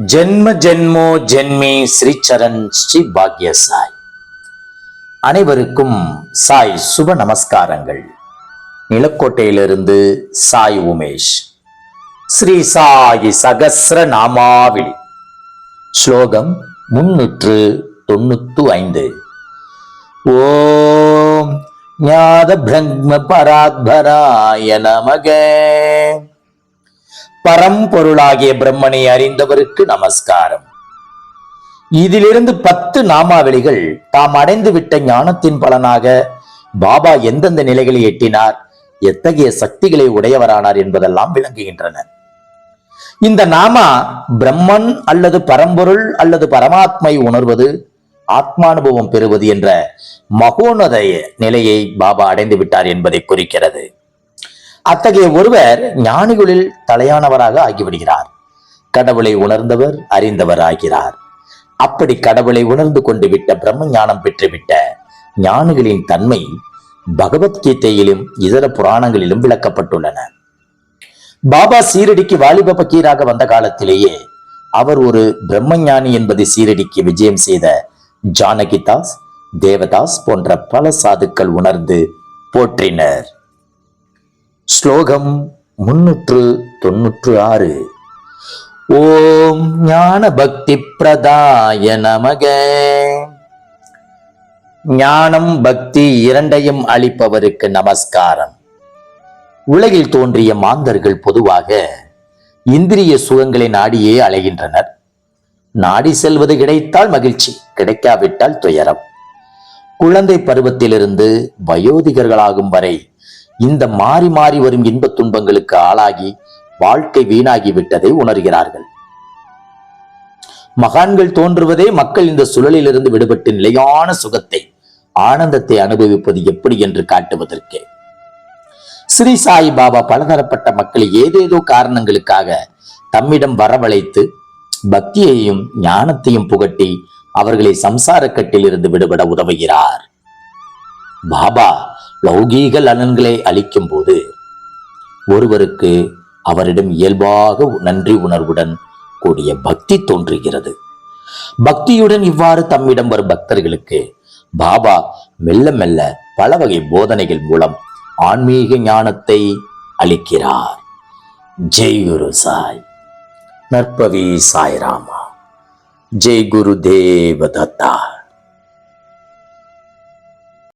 ஜென்ம ஜென்மோ ஜென்மி ஸ்ரீச்சரண் ஸ்ரீ பாக்ய சாய் அனைவருக்கும் சாய் சுப நமஸ்காரங்கள். நிலக்கோட்டையிலிருந்து சாய் உமேஷ். ஸ்ரீ சாயி சகசிர நாமாவில் ஸ்லோகம் முன்னூற்று தொண்ணூத்து ஐந்து. ஓம் ஞாத பிரம்ம பராத்பராய நமகே. பரம்பொருளாகிய பிரம்மனை அறிந்தவருக்கு நமஸ்காரம். இதிலிருந்து பத்து நாமாவளிகள் தாம் அடைந்து விட்ட ஞானத்தின் பலனாக பாபா எந்தெந்த நிலைகளை எட்டினார் எத்தகைய சக்திகளை உடையவரானார் என்பதெல்லாம் விளங்குகின்றன. இந்த நாமா பிரம்மன் அல்லது பரம்பொருள் அல்லது பரமாத்மை உணர்வது ஆத்மானுபவம் பெறுவது என்ற மகோனதய நிலையை பாபா அடைந்து விட்டார் என்பதை குறிக்கிறது. அத்தகைய ஒருவர் ஞானிகளில் தலையானவராக ஆகிவிடுகிறார். கடவுளை உணர்ந்தவர் அறிந்தவர் ஆகிறார் அப்படி கடவுளை உணர்ந்து கொண்டு விட்ட பிரம்ம ஞானம் பெற்றுவிட்ட ஞானிகளின் தன்மை பகவத்கீதையிலும் இதர புராணங்களிலும் விளக்கப்பட்டுள்ளன. பாபா சீரடிக்கு வாலிப பக்கீராக வந்த காலத்திலேயே அவர் ஒரு பிரம்மஞானி என்பதை சீரடிக்கு விஜயம் செய்த ஜானகிதாஸ் தேவதாஸ் போன்ற பல சாதுக்கள் உணர்ந்து போற்றினர். ஸ்லோகம் முன்னூற்று தொன்னூற்று ஆறு. ஓம் ஞான பக்தி பிரதாய நமக. ஞானம் பக்தி இரண்டையும் அளிப்பவருக்கு நமஸ்காரம். உலகில் தோன்றிய மாந்தர்கள் பொதுவாக இந்திரிய சுகங்களை நாடியே அலைகின்றனர். நாடி செல்வது கிடைத்தால் மகிழ்ச்சி கிடைக்காவிட்டால் துயரம். குழந்தை பருவத்திலிருந்து வயோதிகர்களாகும் வரை இந்த மாறி மாறி வரும் இன்பத் துன்பங்களுக்கு ஆளாகி வாழ்க்கை வீணாகி விட்டதை உணர்கிறார்கள். மகான்கள் தோன்றுவதே மக்கள் இந்த சுழலிலிருந்து விடுபட்டு நிலையான சுகத்தை ஆனந்தத்தை அனுபவிப்பது எப்படி என்று காட்டுவதற்கே. ஸ்ரீ சாய் பாபா பலதரப்பட்ட மக்களை ஏதேதோ காரணங்களுக்காக தம்மிடம் வரவழைத்து பக்தியையும் ஞானத்தையும் புகட்டி அவர்களை சம்சார கட்டிலிருந்து விடுபட உதவுகிறார். பாபா லௌகீக நலன்களை அளிக்கும் போது ஒருவருக்கு அவரிடம் இயல்பாக நன்றி உணர்வுடன் கூடிய பக்தி தோன்றுகிறது. பக்தியுடன் இவ்வாறு தம்மிடம் வரும் பக்தர்களுக்கு பாபா மெல்ல மெல்ல பல வகை போதனைகள் மூலம் ஆன்மீக ஞானத்தை அளிக்கிறார். ஜெய் குரு சாய். நற்பவி சாய்ராமா. ஜெய் குரு தேவதத்தா.